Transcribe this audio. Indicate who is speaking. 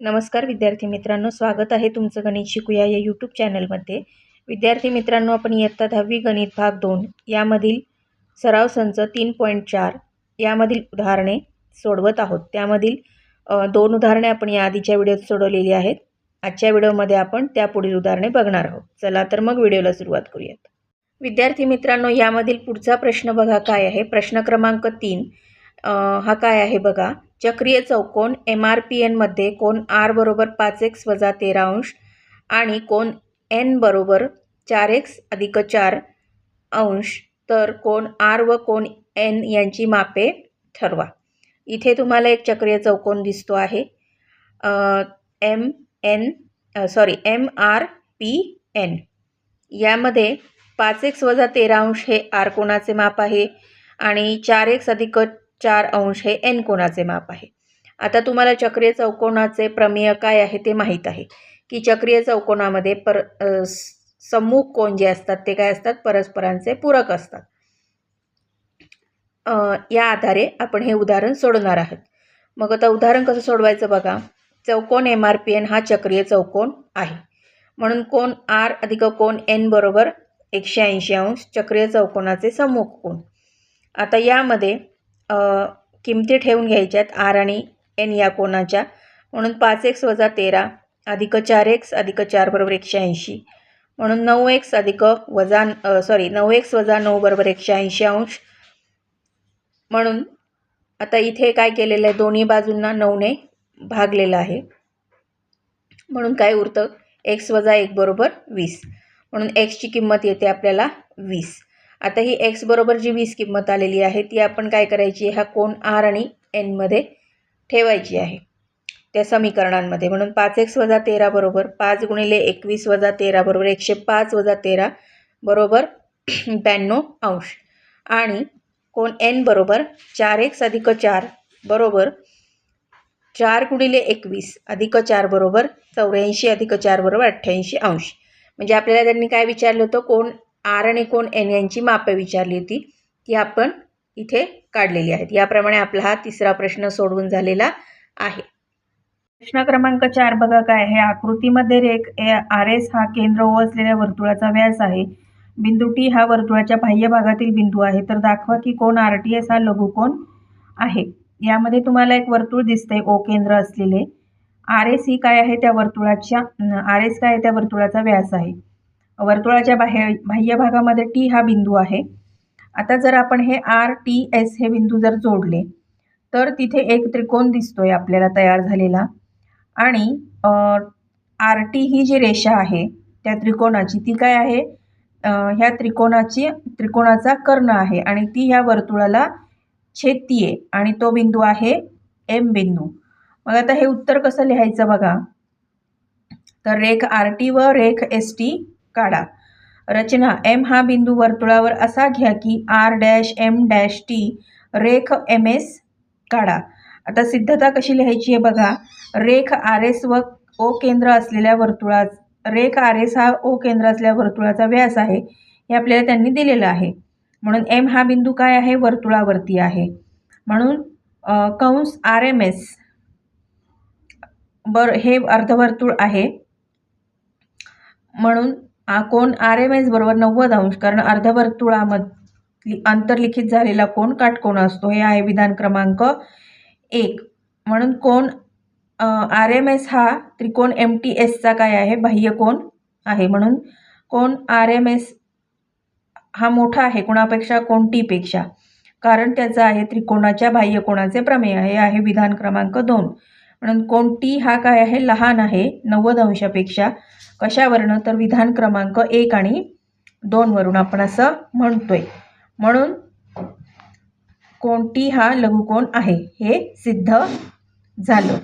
Speaker 1: नमस्कार विद्यार्थी मित्रांनो स्वागत आहे तुमचं गणित शिकूया या यूट्यूब चॅनलमध्ये विद्यार्थी मित्रांनो आपण इयत्ता दहावी गणित भाग दोन यामधील सराव संच तीन पॉईंट चार यामधील उदाहरणे सोडवत आहोत. त्यामधील दोन उदाहरणे आपण या आधीच्या व्हिडिओत सोडवलेली आहेत. आजच्या व्हिडिओमध्ये आपण त्या पुढील उदाहरणे बघणार आहोत. चला तर मग व्हिडिओला सुरुवात करूयात. विद्यार्थी मित्रांनो यामधील पुढचा प्रश्न बघा काय आहे. प्रश्न क्रमांक तीन हा काय आहे बघा? चक्रीय चौकोन एम आर पी एनमध्ये कोण आर बरोबर पाच एक्स वजा तेरा अंश आणि कोण एन बरोबर चार एक्स अधिक चार अंश तर कोण आर व कोण एन यांची मापे ठरवा. इथे तुम्हाला एक चक्रीय चौकोन दिसतो आहे. M N sorry M R P N यामध्ये पाच एक्स वजा तेरा अंश हे आर कोणाचे माप आहे आणि चार एक्स अधिक चार अंश हे एन कोणाचे माप आहे. आता तुम्हाला चक्रीय चौकोनाचे प्रमेय काय आहे ते माहीत आहे. की चक्रीय चौकोनामध्ये पर स- सम्मुख कोण जे असतात ते काय असतात? परस्परांचे पूरक असतात. या आधारे आपण हे उदाहरण सोडणार आहोत. मग आता उदाहरण कसं सोडवायचं बघा. चौकोन एम आर पी एन हा चक्रीय चौकोन आहे. म्हणून कोण आर अधिक कोण एन बरोबर एकशे ऐंशी अंश चक्रीय चौकोनाचे सम्मुख कोण आता यामध्ये किमती ठेवून घ्यायच्यात. आर आणि एन या कोणाच्या? म्हणून पाच एक्स वजा तेरा अधिक चार एक्स अधिक चार बरोबर एकशे ऐंशी. म्हणून नऊ एक्स अधिक वजा सॉरी नऊ एक्स वजा नऊ बरोबर एकशे ऐंशी अंश. म्हणून आता इथे काय केलेलं आहे? दोन्ही बाजूंना नऊने भागलेलं आहे. म्हणून काय उरतं? एक्स वजा एक बरोबर वीस. म्हणून एक्सची किंमत येते आपल्याला वीस. आता ही एक्स बरोबर जी वीस किंमत आलेली आहे ती आपण काय करायची ह्या कोण आर आणि एनमध्ये ठेवायची आहे. त्या समीकरणांमध्ये. म्हणून पाच एक्स वजा तेरा बरोबर पाच गुणिले एकवीस वजा तेरा बरोबर एकशे पाच वजा तेरा बरोबर ब्याण्णव अंश. आणि कोण एन बरोबर चार एक्स अधिक चार बरोबर चार गुणिले एकवीस अधिक चार बरोबर चौऱ्याऐंशी अधिक चार बरोबर अठ्ठ्याऐंशी अंश. म्हणजे आपल्याला त्यांनी काय विचारलं होतं? कोण आर आणि कोण एन यांची मापे विचारली होती ती आपण इथे काढलेली आहेत. याप्रमाणे आपला हा तिसरा प्रश्न सोडवून झालेला आहे. प्रश्न क्रमांक चार बघा काय आहे. आकृतीमध्ये रेख आर एस हा केंद्र ओ असलेल्या वर्तुळाचा व्यास आहे. बिंदू टी हा वर्तुळाच्या बाह्य भागातील बिंदू आहे. तर दाखवा की कोण आर टी एस हा लघुकोन आहे. यामध्ये तुम्हाला एक वर्तुळ दिसतंय ओ केंद्र असलेले. आर एस ही काय आहे त्या वर्तुळाच्या आर एस काय आहे त्या वर्तुळाचा व्यास आहे. वर्तुळाच्या बाह्य बाह्य भागामध्ये टी हा बिंदू आहे. आता जर आपण हे आर टी एस हे बिंदू जर जोडले तर तिथे एक त्रिकोण दिसतोय आपल्याला तयार झालेला. आणि आर टी ही जी रेषा आहे त्या त्रिकोणाची ती काय आहे? ह्या त्रिकोणाची त्रिकोणाचा कर्ण आहे आणि ती ह्या वर्तुळाला छेदतीये आणि तो बिंदू आहे एम बिंदू. मग आता हे उत्तर कसं लिहायचं बघा? तर रेख आर टी व रेख एस टी काढा. रचना एम हा बिंदू वर्तुळावर असा घ्या की R dash M dash T रेख एम एस काढा. आता सिद्धता कशी लिहायची आहे बघा. रेख आर एस व ओ केंद्र असलेल्या वर्तुळात रेख आर एस हा ओ केंद्र असलेल्या वर्तुळाचा व्यास आहे हे आपल्याला त्यांनी दिलेलं आहे. म्हणून एम हा बिंदू काय आहे? वर्तुळावरती आहे. म्हणून कंस आर एम एस बर हे अर्धवर्तुळ आहे. म्हणून कोण? आर एम एस बरोबर नव्वद अंश. कारण अर्धवर्तुळामधली आंतरलिखित झालेला कोण? काटकोण असतो. हे आहे विधान क्रमांक एक. म्हणून कोण? आर एम एस हा त्रिकोण एम टी एसचा काय आहे? बाह्य कोण आहे? म्हणून कोण? आर एम एस हा मोठा आहे. कोणापेक्षा? कोण टीपेक्षा कारण त्याचा आहे त्रिकोणाच्या बाह्य कोणाचे प्रमेय. हे आहे विधान क्रमांक दोन. म्हणून कोण? टी हा काय आहे? लहान आहे. नव्वद अंशापेक्षा. कशावरनं? तर विधान क्रमांक एक आणि दोनवरून आपण असं म्हणतोय. म्हणून कोणती हा लघुकोण आहे? हे सिद्ध झालं.